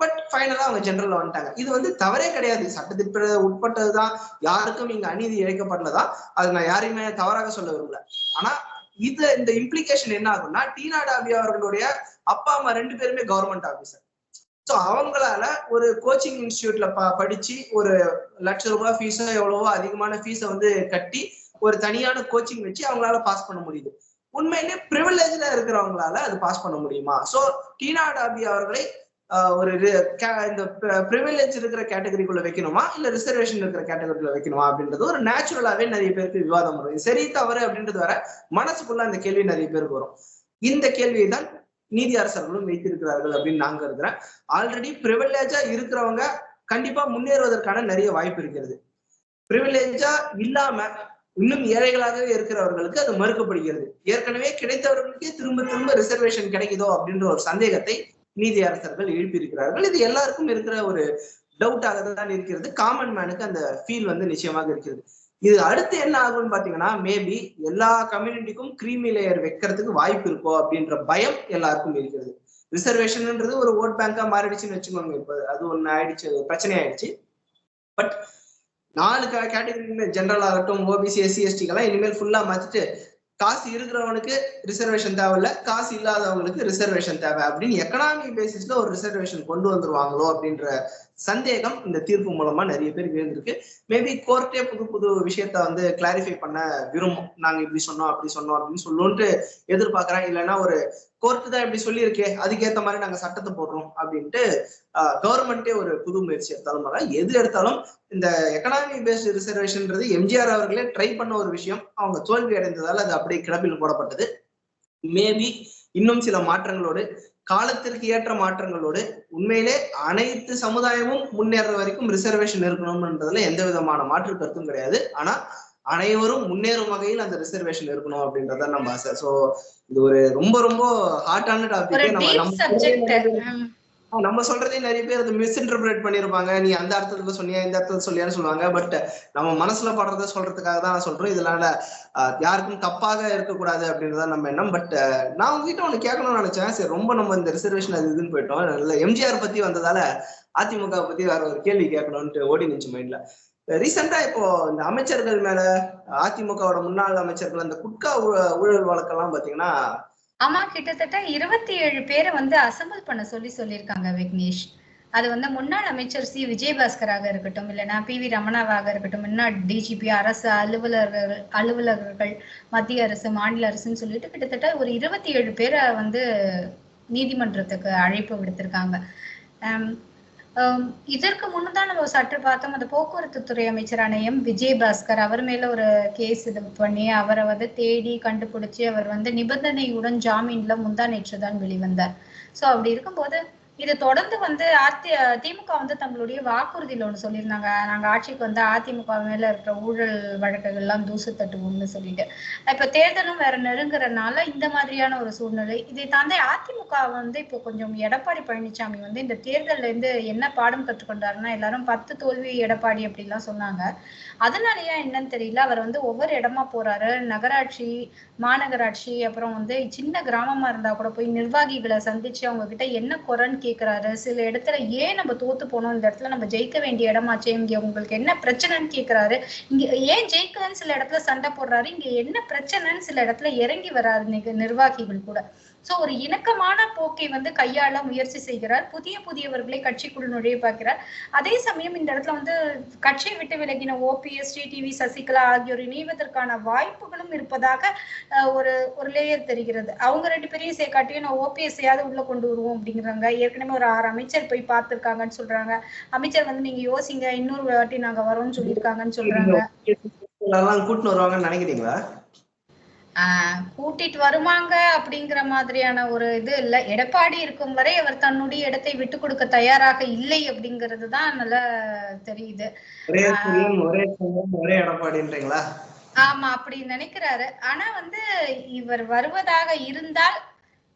Speaker 1: பட் ஃபைனலா அவங்க ஜெனரல்ல வந்துட்டாங்க. இது வந்து தவறே கிடையாது. சட்டத்திற்கு உட்பட்டதுதான். யாருக்கும் இங்க அநீதி இழைக்கப்படலதான் அது நான் யாரையுமே தவறாக சொல்ல விரும்பல. ஆனா இது இந்த இம்ப்ளிகேஷன் என்ன ஆகும்னா டீனா டாபி அவர்களுடைய அப்பா அம்மா ரெண்டு பேருமே கவர்மெண்ட் ஆபீசர் ஸோ அவங்களால ஒரு கோச்சிங் இன்ஸ்டியூட்ல ப படிச்சு ஒரு லட்ச ரூபாய் ஃபீஸோ எவ்வளவோ அதிகமான ஃபீஸை வந்து கட்டி ஒரு தனியான கோச்சிங் வச்சு அவங்களால பாஸ் பண்ண முடியுது. உண்மையிலே ப்ரிவிலேஜ்ல இருக்கிறவங்களால அது பாஸ் பண்ண முடியுமா? ஸோ டீனா டாபி அவர்களை ஒரு இந்த ப்ரிவிலேஜ் இருக்கிற கேட்டகரிக்குள்ள வைக்கணுமா? இல்ல ரிசர்வேஷன் இருக்கிற கேட்டகரிக்குள்ள வைக்கணுமா? அப்படின்றது ஒரு நேச்சுரலாவே நிறைய பேருக்கு விவாதம் வரும். சரி தவறு அப்படின்றது வர மனசுக்குள்ள அந்த கேள்வி நிறைய பேருக்கு வரும். இந்த கேள்வியை தான் நீதி அரசர்களும் வைத்திருக்கிறார்கள் அப்படின்னு நான் கருதுறேன். ஆல்ரெடி ப்ரிவிலேஜா இருக்கிறவங்க கண்டிப்பா முன்னேறுவதற்கான நிறைய வாய்ப்பு இருக்கிறது. ப்ரிவிலேஜா இல்லாம இன்னும் ஏழைகளாகவே இருக்கிறவர்களுக்கு அது மறுக்கப்படுகிறது. ஏற்கனவே கிடைத்தவர்களுக்கே திரும்ப திரும்ப ரிசர்வேஷன் கிடைக்குதோ அப்படின்ற ஒரு சந்தேகத்தை நீதி அரசர்கள் எழுப்பியிருக்கிறார்கள். இது எல்லாருக்கும் இருக்கிற ஒரு டவுட்டாக தான் இருக்கிறது. காமன் மேனுக்கு அந்த ஃபீல் வந்து நிச்சயமாக இருக்கிறது. இது அடுத்து என்ன ஆகும்னு பாத்தீங்கன்னா மேபி எல்லா கம்யூனிட்டிக்கும் கிரீமி லேயர் வைக்கிறதுக்கு வாய்ப்பு இருக்கோ அப்படின்ற பயம் எல்லாருக்கும் இருக்கிறது. ரிசர்வேஷன்ன்றது ஒரு ஓட் பேங்கா மாறிடுச்சுன்னு வச்சுக்கோங்க. இப்ப அது ஒண்ணு ஆயிடுச்சு பிரச்சனை ஆயிடுச்சு. பட் நாலு கேட்டகரியுமே ஜென்ரல் ஆகட்டும் ஓபிசி எஸ்சி எஸ்டிக்கெல்லாம் இனிமேல் ஃபுல்லா மாத்திட்டு காசு இருக்கிறவனுக்கு ரிசர்வேஷன் தேவையில்ல காசு இல்லாதவங்களுக்கு ரிசர்வேஷன் தேவை அப்படின்னு எக்கனாமிக் பேசிஸ்ல ஒரு ரிசர்வேஷன் கொண்டு வந்துருவாங்களோ அப்படின்ற சந்தேகம் இந்த தீர்ப்பு மூலமா நிறைய பேருக்கு இருந்திருக்கு மேபி கோர்ட்டே புது புது விஷயத்த வந்து கிளாரிஃபை பண்ண விரும்பும். நாங்க இப்படி சொன்னோம் அப்படி சொன்னோம் அப்படின்னு சொல்லுவோன்ட்டு எதிர்பார்க்கறேன். இல்லைன்னா ஒரு கோர்ட்டு தான் இப்படி சொல்லியிருக்கே அதுக்கேற்ற மாதிரி நாங்க சட்டத்தை போடுறோம் அப்படின்ட்டு கவர்மெண்ட்டே ஒரு புது முயற்சி எடுத்தாலும் பரவாயில்ல. எது எடுத்தாலும் இந்த எக்கனாமி பேஸ்ட் ரிசர்வேஷன்ன்றது எம்ஜிஆர் அவர்களே ட்ரை பண்ண ஒரு விஷயம். அவங்க தோல்வி அடைந்ததால் அது அப்படியே கிடப்பில் போடப்பட்டது. மேபி இன்னும் சில மாற்றங்களோடு காலத்திற்கு ஏற்ற மாற்றங்களோடு உண்மையிலே அனைத்து சமுதாயமும் முன்னேற வரைக்கும் ரிசர்வேஷன் இருக்கணும்ன்றதுல எந்த விதமான மாற்று கருத்தும் கிடையாது. ஆனா அனைவரும் முன்னேறும் வகையில் அந்த ரிசர்வேஷன் இருக்கணும் அப்படின்றத நம்ம ஆசை. சோ இது ஒரு ரொம்ப ரொம்ப ஹாட்டான டாபிக் நம்ம நம்ம நம்ம சொல்றதே நிறைய பேர் அதை மிஸ்இன்டர்பிரேட் பண்ணிருப்பாங்க நீ அந்த அர்த்தத்துல சொன்னியா இந்த அர்த்தத்துல சொல்லியான்னு சொல்லுவாங்க. பட் நம்ம மனசுல படுறத சொல்றதுக்காக தான் நான் சொல்றேன். இதனால யாருக்கும் தப்பாக இருக்கக்கூடாது அப்படின்றத நம்ம எண்ணம். பட் நான் உங்ககிட்ட ஒண்ணு கேட்கணும்னு நினைச்சேன். சரி ரொம்ப நம்ம இந்த ரிசர்வேஷன் அது இதுன்னு போயிட்டோம். நல்ல எம்ஜிஆர் பத்தி வந்ததால அதிமுக பத்தி வேற ஒரு கேள்வி கேட்கணும்னு ஓடி நிச்சு மைண்ட்ல ரீசெண்டா இப்போ இந்த அமைச்சர்கள் மேல அதிமுகவோட முன்னாள் அமைச்சர்கள் அந்த குட்கா ஊழல் வழக்கெல்லாம் பாத்தீங்கன்னா
Speaker 2: ஆமா கிட்டத்தட்ட இருபத்தி ஏழு பேரை வந்து அசம்பிள் பண்ண சொல்லி சொல்லியிருக்காங்க விக்னேஷ். அது வந்து முன்னாள் அமைச்சர் சி. விஜயபாஸ்கராக இருக்கட்டும் இல்லைன்னா பி. வி. ரமணாவாக இருக்கட்டும் முன்னாள் டிஜிபி அரசு அலுவலர்கள் அலுவலர்கள் மத்திய அரசு மாநில அரசுன்னு சொல்லிட்டு கிட்டத்தட்ட ஒரு இருபத்தி ஏழு பேரை வந்து நீதிமன்றத்துக்கு அழைப்பு விடுத்திருக்காங்க. இதற்கு முன்னதான் நம்ம சற்று பார்த்தோம். அந்த போக்குவரத்து துறை அமைச்சரான எம். விஜயபாஸ்கர் அவர் மேல ஒரு கேஸ் இது பண்ணி அவரை வந்து தேடி கண்டுபிடிச்சு அவர் வந்து நிபந்தனையுடன் ஜாமீன்ல முந்தா நேற்று தான் வெளிவந்தார். சோ அப்படி இருக்கும்போது இது தொடர்ந்து வந்து அதி திமுக வந்து தங்களுடைய வாக்குறுதியில ஒண்ணு சொல்லியிருந்தாங்க. நாங்க ஆட்சிக்கு வந்து அதிமுக மேல இருக்கிற ஊழல் வழக்குகள் எல்லாம் தூசு தட்டுவோம்னு சொல்லிட்டு. இப்ப தேர்தலும் வேற நெருங்குறதுனால இந்த மாதிரியான ஒரு சூழ்நிலை. இதை தாண்டி அதிமுக வந்து இப்போ கொஞ்சம் எடப்பாடி பழனிசாமி வந்து இந்த தேர்தல்ல இருந்து என்ன பாடம் கற்றுக்கொண்டாருன்னா எல்லாரும் பத்து தோல்வி எடப்பாடி அப்படிலாம் சொன்னாங்க. அதனாலயா என்னன்னு தெரியல. அவர் வந்து ஒவ்வொரு இடமா போறாரு. நகராட்சி மாநகராட்சி அப்புறம் வந்து சின்ன கிராமமா இருந்தா கூட போய் நிர்வாகிகளை சந்திச்சு அவங்க கிட்ட என்ன குறைன்னு கேக்குறாரு. சில இடத்துல ஏன் நம்ம தோத்து போனோம்? இந்த இடத்துல நம்ம ஜெயிக்க வேண்டிய இடமாச்சே? இங்க உங்களுக்கு என்ன பிரச்சனைன்னு கேட்கிறாரு இங்க ஏன் ஜெயிக்கலன்னு சில இடத்துல சண்டை போடுறாரு. இங்க என்ன பிரச்சனைன்னு சில இடத்துல இறங்கி வராரு நிக- நிர்வாகிகள் கூட. சோ ஒரு இணக்கமான போக்கை வந்து கையாள முயற்சி செய்கிறார். புதிய புதியவர்களை கட்சிக்குள் நுழைய பார்க்கிறார். அதே சமயம் இந்த இடத்துல வந்து கட்சியை விட்டு விலகின ஓபிஎஸ் டிடிவி சசிகலா ஆகியோர் இணைவதற்கான வாய்ப்புகளும் இருப்பதாக ஒரு ஒரு லேயர் தெரிகிறது. அவங்க ரெண்டு பேரையும் சேர்க்காட்டியும் நான் ஓபிஎஸ் உள்ள கொண்டு வருவோம் அப்படிங்கிறாங்க. ஏற்கனவே ஒரு ஆறு அமைச்சர் போய் பார்த்திருக்காங்கன்னு சொல்றாங்க. அமைச்சர் வந்து நீங்க யோசிங்க இன்னொரு வாட்டி நாங்க வரோம்னு சொல்லியிருக்காங்கன்னு சொல்றாங்க.
Speaker 1: கூட்டின்னு வருவாங்கன்னு நினைக்கிறீங்களா?
Speaker 2: கூட்டிட்டு வருவாங்க அப்படிங்கிற மாதிரியான ஒரு இது இல்ல. எடப்பாடி இருக்கும் வரை அவர் தன்னுடைய இடத்தை விட்டு கொடுக்க தயாராக இல்லை அப்படிங்கிறது தான் நல்லா தெரியுது.
Speaker 1: ஒரே எடப்பாடின்றீங்களா
Speaker 2: ஆமா அப்படி நினைக்கிறாரு. ஆனா வந்து இவர் வருவதாக இருந்தால்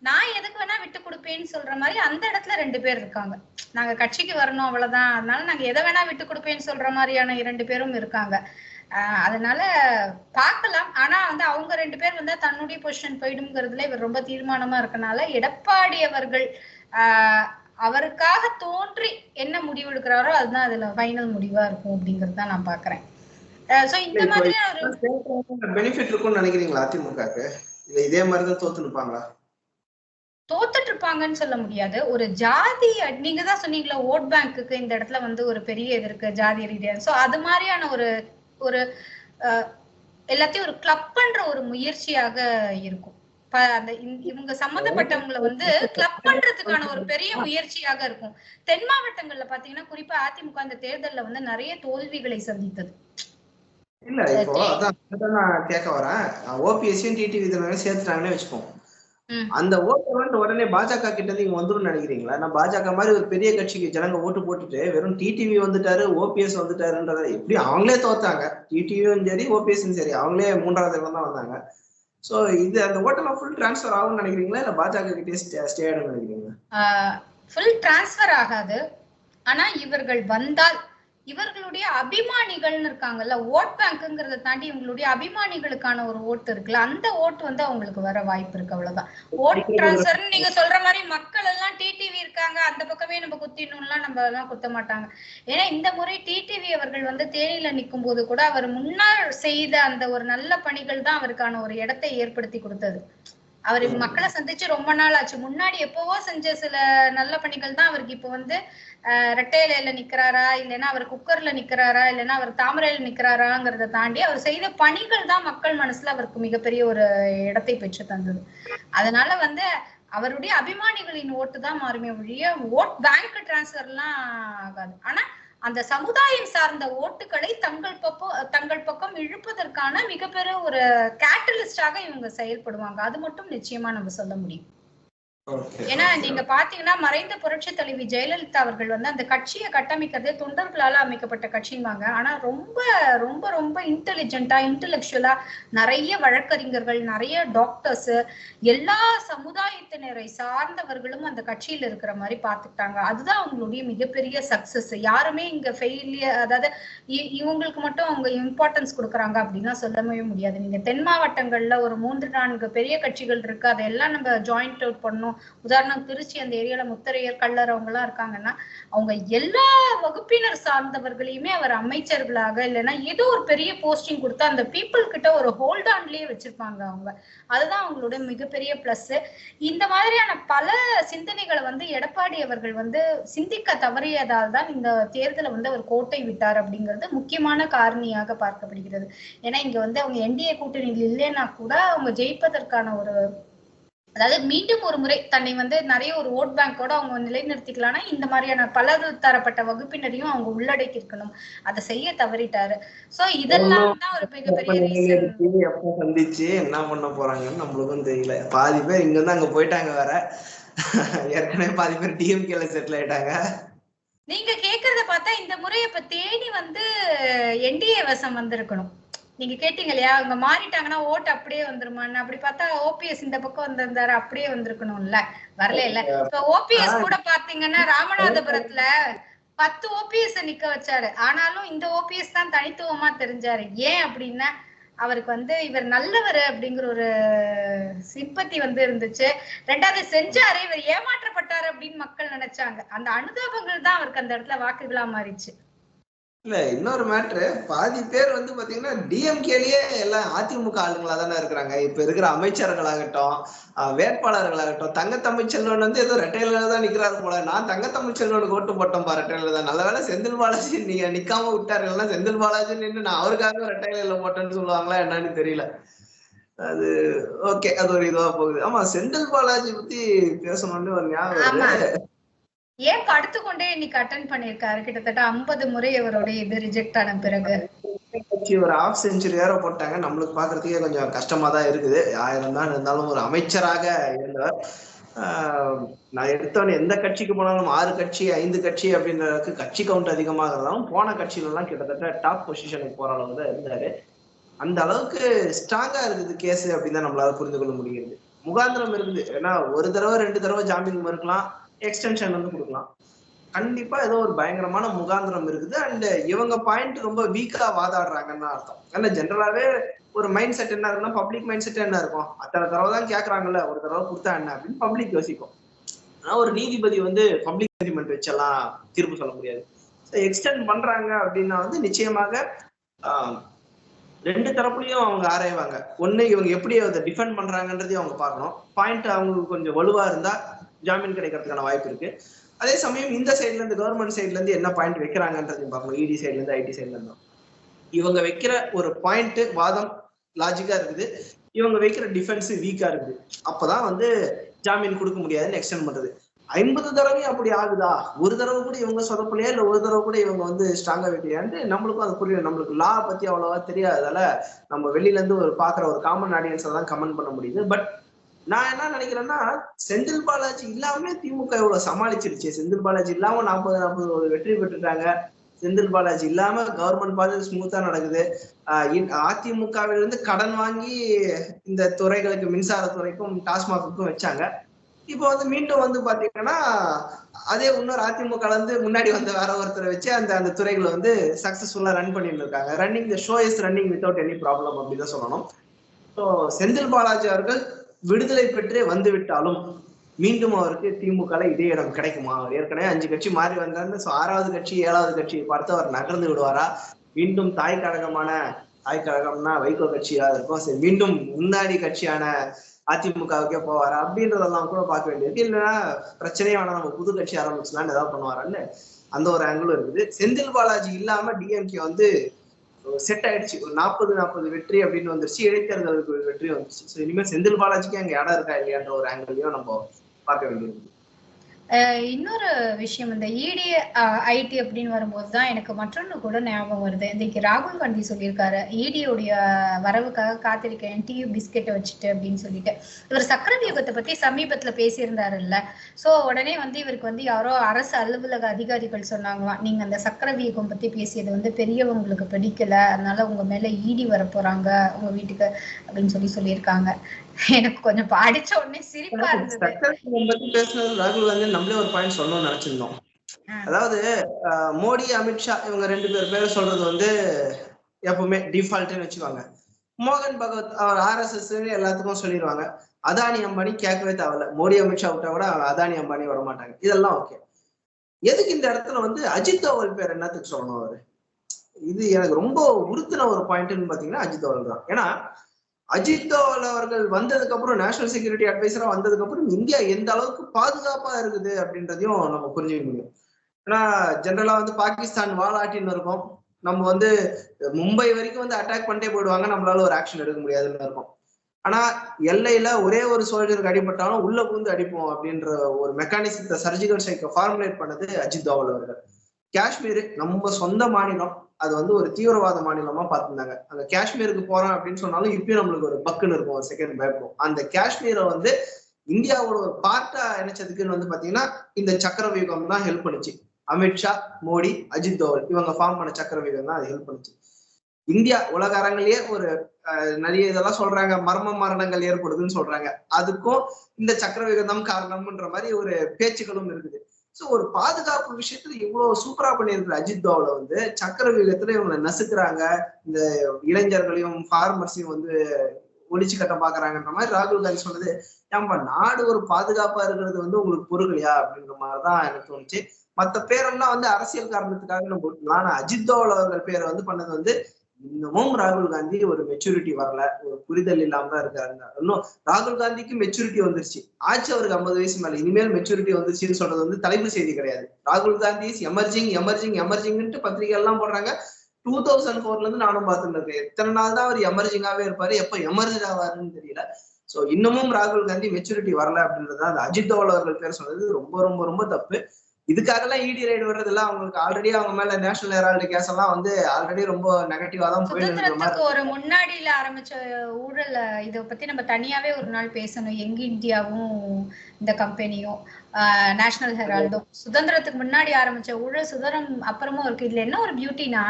Speaker 2: நான் எதுக்கு வேணா விட்டு கொடுப்பேன்னு சொல்ற மாதிரி அந்த இடத்துல ரெண்டு பேர் இருக்காங்க. நாங்க கட்சிக்கு வரணும் அவ்வளவுதான். அதனால நாங்க எதை வேணா விட்டு கொடுப்பேன்னு சொல்ற மாதிரியான இரண்டு பேரும் இருக்காங்க. அதனால பார்க்கலாம். ஆனா வந்து அவங்க ரெண்டு பேர் வந்து தன்னுடைய பொசிஷன் போயிடுங்கிறதுல இவர் ரொம்ப தீர்மானமா இருக்கனால எடப்பாடி அவர்கள் ஆஹ் அவருக்காக தோன்றி என்ன முடிவு எடுக்கிறாரோ அதுதான் அதுல ஃபைனல் முடிவா இருக்கும் அப்படிங்கறது தான் நான் பாக்குறேன். சோ இந்த மாதிரி ஒரு
Speaker 1: பெனிஃபிட் இருக்கும்னு நினைக்கிறீங்களா அதிமுகக்கு? இல்ல இதே மாதிரி தான் தோத்து நிப்பாங்களா
Speaker 2: தோத்துட்டு இருப்பாங்கன்னு சொல்ல முடியாது. ஒரு ஜாதி நீங்க தான் சொன்னீங்களா ஓட் பேங்க்குக்கு இந்த இடத்துல வந்து ஒரு பெரிய இது இருக்கு ஜாதி ரீதியா. சோ அது மாதிரியான ஒரு ஒரு எல்லாத்தையும் ஒரு கிளப் பண்ற ஒரு முயற்சியாக இருக்கும். அந்த இவங்க சம்பந்தப்பட்டவங்களை வந்து கிளப் பண்றதுக்கான ஒரு பெரிய முயற்சியாக இருக்கும். தென் மாவட்டங்கள்ல பாத்தீங்கன்னா குறிப்பா அதிமுக இந்த தேர்தல்ல வந்து நிறைய தோல்விகளை சந்தித்தது.
Speaker 1: இல்ல இப்போ அதான் நான் கேட்க வரேன். ஓபிஎஸ்சியும் டிடிவி சேர்த்துட்டாங்கன்னே வச்சுப்போம். அந்த ஓட்டு வந்து உடனே பாஜக கிட்ட இங்க வந்துரும் நினைக்கிறீங்களா? நான் பாஜக மாதிரி ஒரு பெரிய கட்சிக்கு ஜனங்க ஓட்டு போட்டுட்டு வெறும் டிடிவி வந்துட்டாரு ஓபிஎஸ் வந்துட்டாருன்றத எப்படி அவங்களே தோத்தாங்க? டிடிவியும் சரி ஓபிஎஸும் சரி அவங்களே மூன்றாவது இடம் தான் வந்தாங்க. சோ இது அந்த ஓட்டெல்லாம் ஃபுல் டிரான்ஸ்ஃபர் ஆகும்னு நினைக்கிறீங்களா? இல்ல பாஜக கிட்டே ஸ்டே ஆயிடும் நினைக்கிறீங்களா?
Speaker 2: ஃபுல் டிரான்ஸ்ஃபர் ஆகாது. ஆனா இவர்கள் வந்தால் இவர்களுடைய அபிமானிகள்னு இருக்காங்கல்ல ஓட் பேங்க்குங்கிறத தாண்டி இவங்களுடைய அபிமானிகளுக்கான ஒரு ஓட்டு இருக்குல்ல அந்த ஓட்டு வந்து அவங்களுக்கு வர வாய்ப்பு இருக்கு அவ்வளவுதான். ஓட் டிரான்ஸ்ஃபர் நீங்க சொல்ற மாதிரி மக்கள் எல்லாம் டிடிவி இருக்காங்க அந்த பக்கமே நம்ம குத்திடணும்லாம் நம்ம எல்லாம் குத்த மாட்டாங்க. ஏன்னா இந்த முறை டிடிவி அவர்கள் வந்து தேனியில நிற்கும் போது கூட அவர் முன்னால் செய்த அந்த ஒரு நல்ல பணிகள் தான் அவருக்கான ஒரு இடத்தை ஏற்படுத்தி கொடுத்தது. அவர் மக்களை சந்திச்சு ரொம்ப நாள் ஆச்சு. முன்னாடி எப்பவோ செஞ்ச சில நல்ல பணிகள் தான் அவருக்கு இப்போ வந்து ஆஹ் ரெட்டை இலையில நிக்கிறாரா இல்லைன்னா அவர் குக்கர்ல நிக்கிறாரா இல்லைன்னா அவர் தாமரையில நிக்கிறாராங்கிறத தாண்டி அவர் செய்த பணிகள் தான் மக்கள் மனசுல அவருக்கு மிகப்பெரிய ஒரு இடத்தை பெற்று தந்தது. அதனால வந்து அவருடைய அபிமானிகளின் ஓட்டு தான் மாறுமே ஒழிய ஓட் பேங்க் டிரான்ஸ்ஃபர்லாம் ஆகாது. ஆனா அந்த சமுதாயம் சார்ந்த ஓட்டுகளை தங்கள் பக்கம் தங்கள் பக்கம் இழுப்பதற்கான மிகப்பெரிய ஒரு கேட்டலிஸ்டாக இவங்க செயல்படுவாங்க. அது மட்டும் நிச்சயமா நம்ம சொல்ல முடியும். ஏன்னா நீங்க பாத்தீங்கன்னா மறைந்த புரட்சி தலைவி ஜெயலலிதா அவர்கள் வந்து அந்த கட்சியை கட்டமைக்கிறதே தொண்டர்களால அமைக்கப்பட்ட கட்சிம்பாங்க ஆனா ரொம்ப ரொம்ப ரொம்ப இன்டெலிஜென்ட்டா இன்டெலெக்சுவலா நிறைய வழக்கறிஞர்கள் நிறைய டாக்டர்ஸ் எல்லா சமுதாயத்தினரை சார்ந்தவர்களும் அந்த கட்சியில இருக்கிற மாதிரி பாத்துக்கிட்டாங்க. அதுதான் அவங்களுடைய மிகப்பெரிய சக்சஸ் யாருமே இங்க ஃபெயிலியர் அதாவது இவங்களுக்கு மட்டும் அவங்க இம்பார்ட்டன்ஸ் கொடுக்குறாங்க அப்படின்லாம் சொல்லவே முடியாது. நீங்க தென் மாவட்டங்கள்ல ஒரு மூன்று நான்கு பெரிய கட்சிகள் இருக்கு. அதெல்லாம் நம்ம ஜாயிண்ட் அவுட் பண்ணோம். உதாரணம் திருச்சி அந்த ஏரியால முத்தரையர் கல்லர் அவங்க எல்லாம் இருக்காங்கன்னா அவங்க எல்லா வகுப்பினர் சார்ந்தவர்களையுமே அவர் அமைச்சர்களாக இல்லைன்னா ஏதோ ஒரு பெரிய போஸ்டிங் கொடுத்து அந்த பீப்புள் கிட்ட ஒரு ஹோல்ட் ஆன்லயே வச்சிருப்பாங்க அவங்க. அதுதான் அவங்களோட மிகப்பெரிய பிளஸ் இந்த மாதிரியான பல சிந்தனைகளை வந்து எடப்பாடி அவர்கள் வந்து சிந்திக்க தவறியதால் தான் இந்த தேர்தலை வந்து அவர் கோட்டை விட்டார் அப்படிங்கிறது முக்கியமான காரணியாக பார்க்கப்படுகிறது. ஏன்னா இங்க வந்து அவங்க என்டிஏ கூட்டணியில் இல்லைன்னா கூட அவங்க ஜெயிப்பதற்கான ஒரு அதாவது மீண்டும் ஒரு முறை தன்னை வந்து நிறைய ஒரு ஓட் பேங்கோட அவங்க நிலைநிறுத்திக்கலாம்னா இந்த மாதிரியான பல தரப்பட்ட வகுப்பினரையும் அவங்க உள்ளடக்கி இருக்கணும் அதை செய்ய தவறிட்டாரு. சோ இதெல்லாம் தான் ஒரு மிகப்பெரிய
Speaker 1: எப்ப சந்திச்சு என்ன பண்ண போறாங்கன்னு நம்மளுக்கும் தெரியல. பாதி பேர் இங்க இருந்து அங்க போயிட்டாங்க வேற. ஏற்கனவே பாதி பேர் டிஎம்கேல செட்டில் ஆயிட்டாங்க.
Speaker 2: நீங்க கேக்குறத பார்த்தா இந்த முறை இப்ப தேனி வந்து என்டிஏ வசம் வந்திருக்கணும். நீங்க கேட்டீங்க இல்லையா? அவங்க மாறிட்டாங்கன்னா ஓட்டு அப்படியே வந்துருமான்னு அப்படி பார்த்தா ஓபிஎஸ் இந்த பக்கம் வந்திருந்தாரு அப்படியே வந்திருக்கணும்ல? வரல இல்ல. இப்ப ஓபிஎஸ் கூட பாத்தீங்கன்னா ராமநாதபுரத்துல பத்து ஓபிஎஸ் நிக்க வச்சாரு. ஆனாலும் இந்த ஓபிஎஸ் தான் தனித்துவமா தெரிஞ்சாரு. ஏன் அப்படின்னா அவருக்கு வந்து இவர் நல்லவர் அப்படிங்கிற ஒரு சிம்பத்தி வந்து இருந்துச்சு. ரெண்டாவது செஞ்சாரு இவர் ஏமாற்றப்பட்டாரு அப்படின்னு மக்கள் நினைச்சாங்க. அந்த அனுதாபங்கள் தான் அவருக்கு அந்த இடத்துல வாக்குகளா மாறிச்சு.
Speaker 1: இல்ல இன்னொரு மேட்ரு பாதி பேர் வந்து பாத்தீங்கன்னா டிஎம்கேலயே எல்லாம் அதிமுக ஆளுங்களா தானே இருக்கிறாங்க. இப்ப இருக்கிற அமைச்சர்களாகட்டும் வேட்பாளர்களாகட்டும் தங்கத்தமிழ் செல்வன் வந்து ஏதோ ரெட்டையில தான் நிக்கிறாரு போல. நான் தங்கத்தமிழ் செல்வனுக்கு ஓட்டு போட்டோம் பா ரெட்டையில தான். நல்ல வேளை செந்தில் பாலாஜி நீங்க நிக்காம விட்டாரு செந்தில் பாலாஜி நின்று நான் அவருக்காக ரெட்டையில போட்டேன்னு சொல்லுவாங்களா என்னன்னு தெரியல. அது ஓகே அது ஒரு இதுவா போகுது. ஆமா செந்தில் பாலாஜி பத்தி பேசணும்னு ஒரு ஞாபகம்
Speaker 2: ஏன் படுத்து கொண்டே இன்னைக்கு அட்டன் பண்ணிருக்காரு கிட்டத்தட்ட ஐம்பது முறை அவருடைய இது ரிஜெக்ட் ஆன பிறகு.
Speaker 1: கட்சி ஒரு ஆஃப் செஞ்சுரி வேற போட்டாங்க. நம்மளுக்கு பாக்குறதுக்கே கொஞ்சம் கஷ்டமா தான் இருக்குது. ஆயிரம் தான் இருந்தாலும் ஒரு அமைச்சராக இருந்தவர். நான் எடுத்தவன எந்த கட்சிக்கு போனாலும் ஆறு கட்சி ஐந்து கட்சி அப்படின்ற அளவுக்கு கட்சி கவுண்ட் அதிகமாக இருந்தாலும் போன கட்சியில எல்லாம் கிட்டத்தட்ட டாப் பொசிஷனுக்கு போற அளவு தான் இருந்தாரு. அந்த அளவுக்கு ஸ்ட்ராங்கா இருக்குது கேஸ் அப்படின்னு தான் நம்மளால புரிந்து கொள்ள முடியுது முகாந்திரம் இருந்து ஏன்னா ஒரு தடவை ரெண்டு தடவை ஜாமீன் மறுக்கலாம். எக்ஸ்டென்ஷன் வந்து கொடுக்கலாம். கண்டிப்பா ஏதோ ஒரு பயங்கரமான முகாந்திரம் இருக்குது. அண்ட் இவங்க பாயிண்ட் ரொம்ப வீக்கா வாதாடுறாங்கன்னு அர்த்தம். ஏன்னா ஜென்ரலாவே ஒரு மைண்ட் செட் என்ன இருக்குன்னா பப்ளிக் மைண்ட் செட் என்ன இருக்கும்? அத்தனை தடவை தான் கேக்குறாங்கல்ல ஒரு தடவை கொடுத்தா என்ன அப்படின்னு பப்ளிக் யோசிக்கும். ஆனா ஒரு நீதிபதி வந்து பப்ளிக் ஜட்ஜ்மெண்ட் வச்செல்லாம் தீர்ப்பு சொல்ல முடியாது. எக்ஸ்டெண்ட் பண்றாங்க அப்படின்னா வந்து நிச்சயமாக ரெண்டு தரப்புலையும் அவங்க ஆராய்வாங்க. ஒண்ணு இவங்க எப்படி அதை டிஃபெண்ட் பண்றாங்கன்றதையும் அவங்க பார்க்கணும். பாயிண்ட் அவங்களுக்கு கொஞ்சம் வலுவா இருந்தா ஜாமீன் கிடைக்கிறதுக்கான வாய்ப்பு இருக்கு. அதே சமயம் இந்த சைட்ல இருந்து கவர்மெண்ட் சைட்ல இருந்து என்ன பாயிண்ட் வைக்கிறாங்கன்றதையும் பார்க்கணும். இடி சைட்ல இருந்து ஐடி சைட்ல இருந்தும் இவங்க வைக்கிற ஒரு பாயிண்ட் வாதம் லாஜிக்கா இருக்குது. இவங்க வைக்கிற டிஃபென்ஸ் வீக்கா இருக்குது. அப்பதான் வந்து ஜாமீன் கொடுக்க முடியாதுன்னு எக்ஸ்டெண்ட் பண்றது. ஐம்பது தடவையும் அப்படி ஆகுதா? ஒரு தடவை கூட இவங்க சொதப்பலையா? இல்ல ஒரு தடவை கூட இவங்க வந்து ஸ்ட்ராங்கா வைக்கலையான்னு நம்மளுக்கும் அது புரியல. நம்மளுக்கு லா பத்தி அவ்வளவா தெரியாததால நம்ம வெளியில இருந்து ஒரு பாக்குற ஒரு காமன் ஆடியன்ஸை தான் கமெண்ட் பண்ண முடியுது. பட் நான் என்ன நினைக்கிறேன்னா செந்தில் பாலாஜி இல்லாம திமுக இவ்வளவு சமாளிச்சிருச்சு. செந்தில் பாலாஜி இல்லாம நாற்பது நாற்பது வெற்றி பெற்றுட்டாங்க செந்தில் பாலாஜி இல்லாம கவர்மெண்ட் பார்த்து ஸ்மூத்தா நடக்குது. இ- அதிமுகவிலிருந்து கடன் வாங்கி இந்த துறைகளுக்கு மின்சார துறைக்கும் டாஸ்மாகுக்கும் வச்சாங்க. இப்போ வந்து மீண்டும் வந்து பாத்தீங்கன்னா அதே இன்னொரு அதிமுக வந்து முன்னாடி வந்த வேற ஒருத்தரை வச்சு அந்த அந்த துறைகளை வந்து சக்சஸ்ஃபுல்லா ரன் பண்ணிட்டு இருக்காங்க. Running the show is running without any problem அப்படின்னு சொல்லணும். ஸோ செந்தில் பாலாஜி அவர்கள் விடுதலை பெற்றே வந்து விட்டாலும் மீண்டும் அவருக்கு திமுக இதே இடம் கிடைக்குமா? அவர் ஏற்கனவே அஞ்சு கட்சி மாறி வந்தாரு ஸோ ஆறாவது கட்சி ஏழாவது கட்சியை பார்த்து அவர் நகர்ந்து விடுவாரா? மீண்டும் தாய் கழகமான தாய் கழகம்னா வைகோ கட்சியா இருக்கும். சரி மீண்டும் முன்னாடி கட்சியான அதிமுகவுக்கே போவாரா? அப்படின்றதெல்லாம் கூட பார்க்க வேண்டியது இல்லைன்னா பிரச்சனையே வேணாம் நம்ம புது கட்சி ஆரம்பிச்சலாம்னு ஏதாவது பண்ணுவாரான்னு அந்த ஒரு ஆங்கிளும் இருக்குது. செந்தில் பாலாஜி இல்லாம டிஎம்கே வந்து செட் ஆயிடுச்சு. ஒரு நாற்பது நாற்பது வெற்றி அப்படின்னு வந்துருச்சு. இடைத்தேர்தலுக்கு ஒரு வெற்றி வந்துருச்சு. ஸோ இனிமேல் செந்தில் பாலாஜிக்கு அங்க இடம் இருக்கா இல்லையான்ற ஒரு ஆங்கிளையும் நம்ம பார்க்க வேண்டியது
Speaker 2: இன்னொரு விஷயம் இந்த இடி ஐடி அப்படின்னு வரும்போது தான் எனக்கு மற்றொன்று கூட ஞாபகம் வருது. இன்றைக்கு ராகுல் காந்தி சொல்லியிருக்காரு இடியோடைய வரவுக்காக காத்திருக்கேன் டீ பிஸ்கெட்டை வச்சுட்டு அப்படின்னு சொல்லிட்டு. இவர் சக்கர யுகத்தை பத்தி சமீபத்துல பேசியிருந்தாருல்ல. ஸோ உடனே வந்து இவருக்கு வந்து யாரோ அரசு அலுவலக அதிகாரிகள் சொன்னாங்களாம் நீங்க அந்த சக்கர வியூகம் பத்தி பேசியது வந்து பெரியவங்களுக்கு பிடிக்கல அதனால உங்க மேல இடி வர போறாங்க உங்க வீட்டுக்கு அப்படின்னு சொல்லி சொல்லியிருக்காங்க. எனக்கு கொஞ்சம் படிச்ச உடனே சிரிப்பா இருந்தது.
Speaker 1: பேசுனது ராகுல் காந்தி நம்மளே ஒரு பாயிண்ட் சொல்லணும்னு நினைச்சிருந்தோம். அதாவது மோடி அமித்ஷா இவங்க ரெண்டு பேர் பேரும் சொல்றது வந்து எப்பவுமே டிஃபால்ட்னு வச்சுக்குவாங்க மோகன் பகவத் அவர் ஆர்எஸ்எஸ் எல்லாத்துக்கும் சொல்லிடுவாங்க. அதானி அம்பானி கேட்கவே தேவையில்ல. மோடி அமித்ஷா விட்டா கூட அதானி அம்பானி வர மாட்டாங்க. இதெல்லாம் ஓகே எதுக்கு இந்த இடத்துல வந்து அஜித் தோவல் பேர் என்னத்துக்கு சொல்லணும் அவரு? இது எனக்கு ரொம்ப உறுத்தின ஒரு பாயிண்ட்னு பாத்தீங்கன்னா அஜித் தோவல் தான். ஏன்னா அஜித் தோவல் அவர்கள் வந்ததுக்கு அப்புறம் நேஷனல் செக்யூரிட்டி அட்வைசரா வந்ததுக்கு அப்புறம் இந்தியா எந்த அளவுக்கு பாதுகாப்பா இருக்குது அப்படின்றதையும் நம்ம புரிஞ்சுக்க முடியும். ஏன்னா ஜென்ரலா வந்து பாகிஸ்தான் வாலாட்டின்னு இருக்கும். நம்ம வந்து மும்பை வரைக்கும் வந்து அட்டாக் பண்ணிட்டே போயிடுவாங்க. நம்மளால ஒரு ஆக்ஷன் எடுக்க முடியாதுன்னு இருக்கும். ஆனா எல்லையில ஒரே ஒரு சோல்ஜருக்கு அடிபட்டாலும் உள்ள புகுந்து அடிப்போம் அப்படின்ற ஒரு மெக்கானிசத்தை சர்ஜிக்கல் ஸ்ட்ரைக்கை ஃபார்முலேட் பண்ணது அஜித் தோவல் அவர்கள். காஷ்மீர் நம்ம சொந்த மாநிலம். அது வந்து ஒரு தீவிரவாத மாநிலமா பார்த்திருந்தாங்க. அந்த காஷ்மீருக்கு போறோம் அப்படின்னு சொன்னாலும் இப்பயும் நம்மளுக்கு ஒரு பக்குன்னு இருக்கும் ஒரு செகண்ட் பயப்படும். அந்த காஷ்மீரை வந்து இந்தியாவோட ஒரு பார்ட்டா நினைச்சதுக்குன்னு வந்து பாத்தீங்கன்னா இந்த சக்கரவியூகம் தான் ஹெல்ப் பண்ணுச்சு. அமித்ஷா மோடி அஜித் தோவல் இவங்க ஃபார்ம் பண்ண சக்கர வியூகம் தான் அது ஹெல்ப் பண்ணுச்சு. இந்தியா உலக அரங்கிலேயே ஒரு அஹ், நிறைய இதெல்லாம் சொல்றாங்க மர்ம மரணங்கள் ஏற்படுதுன்னு சொல்றாங்க. அதுக்கும் இந்த சக்கர தான் காரணம்ன்ற மாதிரி ஒரு பேச்சுக்களும் இருக்குது. சோ ஒரு பாதுகாப்பு விஷயத்துல இவ்வளவு சூப்பரா பண்ணியிருக்கிற அஜித் தோவில வந்து சக்கர விகிதத்துல இவங்களை நசுக்கிறாங்க. இந்த இளைஞர்களையும் ஃபார்மர்ஸையும் வந்து ஒழிச்சு கட்ட பாக்குறாங்கன்ற மாதிரி ராகுல் காந்தி சொன்னது ஏன்பா நாடு ஒரு பாதுகாப்பா இருக்கிறது வந்து உங்களுக்கு பொருகலையா அப்படின்ற மாதிரிதான் எனக்கு தோணுச்சு. மத்த பேரெல்லாம் வந்து அரசியல் காரணத்துக்காக நம்ம விட்டுலாம் ஆனா அஜித் தோவல் அவர்கள் பேரை வந்து பண்ணது வந்து இன்னமும் ராகுல் காந்தி ஒரு மெச்சூரிட்டி வரல ஒரு புரிதல் இல்லாம இருக்காருங்க இன்னும் ராகுல் காந்திக்கு மெச்சூரிட்டி வந்துருச்சு. ஆச்சு அவருக்கு ஐம்பது வயசு மேல இனிமேல் மெச்சூரிட்டி வந்துருச்சுன்னு சொல்றது வந்து தலைப்பு செய்தி கிடையாது. ராகுல் காந்தி எமர்ஜிங் எமர்ஜிங் எமர்ஜிங்ன்ட்டு பத்திரிகை எல்லாம் போடுறாங்க. டூ தௌசண்ட் ஃபோர்ல இருந்து நானும் பார்த்துருக்கேன் எத்தனை நாள் தான் அவர் எமர்ஜிங்காவே இருப்பாரு எப்ப எமர்ஜ் ஆவாருன்னு தெரியல. சோ இன்னமும் ராகுல் காந்தி மெச்சூரிட்டி வரல அப்படின்றது அந்த அஜித் தோல் அவர்கள் பேர் சொன்னது. ரொம்ப ரொம்ப ரொம்ப தப்பு. இதுக்காகலாம் இடி ரைடு வர்றதெல்லாம் அவங்களுக்கு ஆல்ரெடி அவங்க மேல நேஷனல் ஹெரால்டு கேஸ் எல்லாம் வந்து ஆல்ரெடி ரொம்ப நெகட்டிவா தான்
Speaker 2: சுதந்திரத்துக்கு ஒரு முன்னாடியில ஆரம்பிச்ச ஊழல் இத பத்தி நம்ம தனியாவே ஒரு நாள் பேசணும். எங்க இந்தியாவும் இந்த கம்பெனியும் நேஷனல் ஹெரால்டும் சுதந்திரத்துக்கு முன்னாடி ஆரம்பிச்ச ஊழல் சுதந்திரம் அப்புறமும் இருக்கு. இதுல என்ன ஒரு பியூட்டினா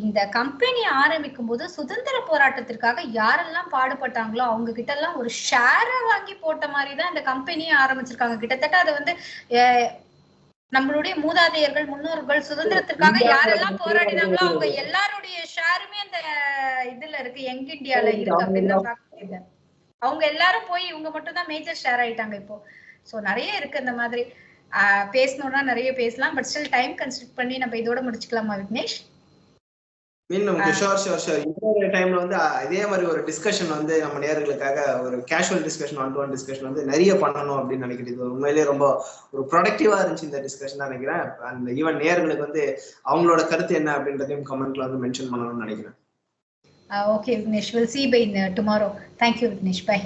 Speaker 2: இந்த கம்பெனி ஆரம்பிக்கும் போது சுதந்திர போராட்டத்திற்காக யாரெல்லாம் பாடுபட்டாங்களோ அவங்க கிட்ட எல்லாம் ஒரு ஷேரை வாங்கி போட்ட மாதிரி தான் இந்த கம்பெனியை ஆரம்பிச்சிருக்காங்க. கிட்டத்தட்ட அது வந்து நம்மளுடைய மூதாதையர்கள் முன்னோர்கள் சுதந்திரத்திற்காக யாரெல்லாம் போராடினாங்களோ அவங்க எல்லாருடைய ஷேருமே அந்த இதுல இருக்கு. யங் இந்தியால இருக்கு அப்படின்னு அவங்க எல்லாரும் போய் இவங்க மட்டும் தான் மேஜர் ஷேர் ஆயிட்டாங்க இப்போ. சோ நிறைய இருக்கு இந்த மாதிரி. ஆஹ் பேசணும்னா நிறைய பேசலாம் பட் ஸ்டில் டைம் கன்சிடர் பண்ணி நம்ம இதோட முடிச்சுக்கலாமா விக்னேஷ்?
Speaker 1: மீண்டும் ஷோர் ஷோர் ஷோர் இன்னொரு டைம்ல வந்து இதே மாதிரி ஒரு டிஸ்கஷன் வந்து நம்ம நேர்களுக்காக ஒரு casual discussion one to one discussion வந்து நிறைய பண்ணணும் அப்படின்னு நினைக்கிறேன். இது உண்மையிலேயே ரொம்ப ஒரு ப்ரொடக்டிவா இருந்துச்சு இந்த டிஸ்கஷன் நினைக்கிறேன். அந்த ஈவன் நேர்களுக்கு வந்து அவங்களோட கருத்து என்ன அப்படின்றதையும் கமெண்ட்ல வந்து மென்ஷன் பண்ணணும்னு நினைக்கிறேன்.
Speaker 2: Okay Vignesh will see by tomorrow thank you Vignesh bye.